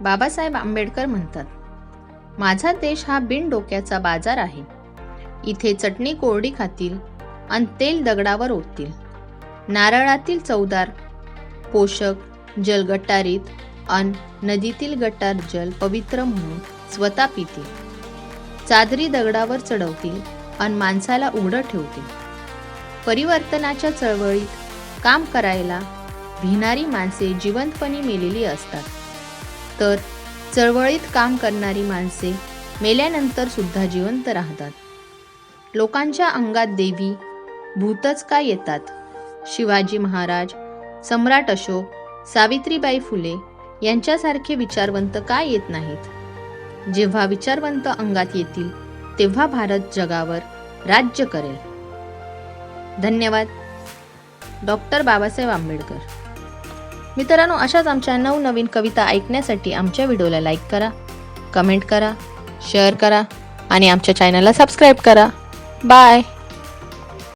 बाबासाहेब आंबेडकर म्हणतात माझा देश हा बिन डोक्याचा बाजार आहे. इथे चटणी कोरडी खातील आणि तेल दगडावर ओततील. नारळातील चवदार पोषक जल गटारीत अन नदीतील गटार जल पवित्र म्हणून स्वतः पितील. चादरी दगडावर चढवतील अन माणसाला उघडं ठेवतील. परिवर्तनाच्या चळवळीत काम करायला भिणारी माणसे जिवंतपणी मेलेली असतात. तर चळवळीत काम करणारी माणसे मेल्यानंतर सुद्धा जिवंत राहतात. लोकांच्या अंगात देवी भूतच काय येतात? शिवाजी महाराज सम्राट अशोक सावित्रीबाई फुले यांच्यासारखे विचारवंत का येत नाहीत? जेव्हा विचारवंत अंगात येतील तेव्हा भारत जगावर राज्य करेल. धन्यवाद. डॉक्टर बाबासाहेब आंबेडकर. मित्रांनो अशाच आमच्या नवनवीन कविता ऐकण्यासाठी आमच्या व्हिडिओला लाईक करा कमेंट करा शेअर करा आणि आमच्या चॅनलला सबस्क्राईब करा. बाय